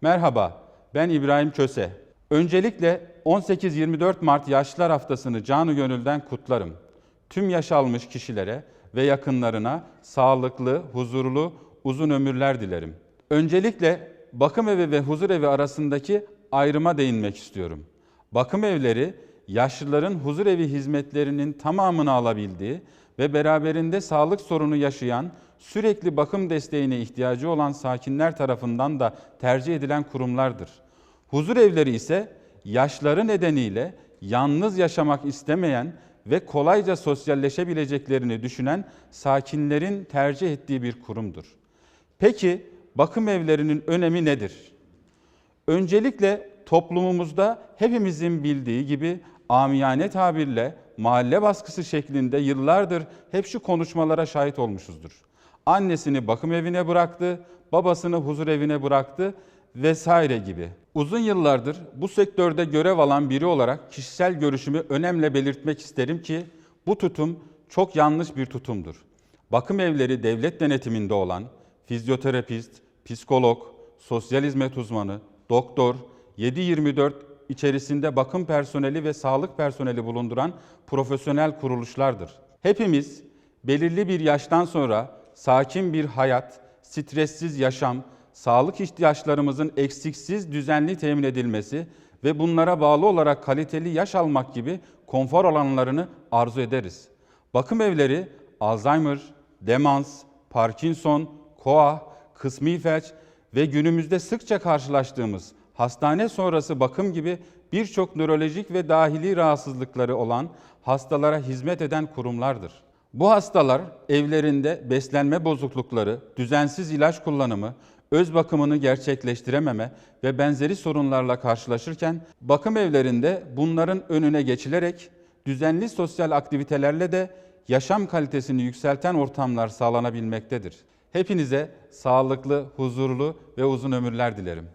Merhaba, ben İbrahim Köse. Öncelikle 18-24 Mart Yaşlılar Haftası'nı canı gönülden kutlarım. Tüm yaş almış kişilere ve yakınlarına sağlıklı, huzurlu, uzun ömürler dilerim. Öncelikle bakım evi ve huzur evi arasındaki ayrıma değinmek istiyorum. Bakım evleri yaşlıların huzur evi hizmetlerinin tamamını alabildiği ve beraberinde sağlık sorunu yaşayan, sürekli bakım desteğine ihtiyacı olan sakinler tarafından da tercih edilen kurumlardır. Huzur evleri ise yaşları nedeniyle yalnız yaşamak istemeyen ve kolayca sosyalleşebileceklerini düşünen sakinlerin tercih ettiği bir kurumdur. Peki bakım evlerinin önemi nedir? Öncelikle toplumumuzda hepimizin bildiği gibi amiyane tabirle mahalle baskısı şeklinde yıllardır hep şu konuşmalara şahit olmuşuzdur. Annesini bakım evine bıraktı, babasını huzur evine bıraktı vesaire gibi. Uzun yıllardır bu sektörde görev alan biri olarak kişisel görüşümü önemli belirtmek isterim ki bu tutum çok yanlış bir tutumdur. Bakım evleri devlet denetiminde olan fizyoterapist, psikolog, sosyal hizmet uzmanı, doktor, 7-24 içerisinde bakım personeli ve sağlık personeli bulunduran profesyonel kuruluşlardır. Hepimiz belirli bir yaştan sonra sakin bir hayat, stressiz yaşam, sağlık ihtiyaçlarımızın eksiksiz düzenli temin edilmesi ve bunlara bağlı olarak kaliteli yaş almak gibi konfor alanlarını arzu ederiz. Bakım evleri Alzheimer, demans, Parkinson, koa, kısmi felç ve günümüzde sıkça karşılaştığımız hastane sonrası bakım gibi birçok nörolojik ve dahili rahatsızlıkları olan hastalara hizmet eden kurumlardır. Bu hastalar evlerinde beslenme bozuklukları, düzensiz ilaç kullanımı, öz bakımını gerçekleştirememe ve benzeri sorunlarla karşılaşırken bakım evlerinde bunların önüne geçilerek düzenli sosyal aktivitelerle de yaşam kalitesini yükselten ortamlar sağlanabilmektedir. Hepinize sağlıklı, huzurlu ve uzun ömürler dilerim.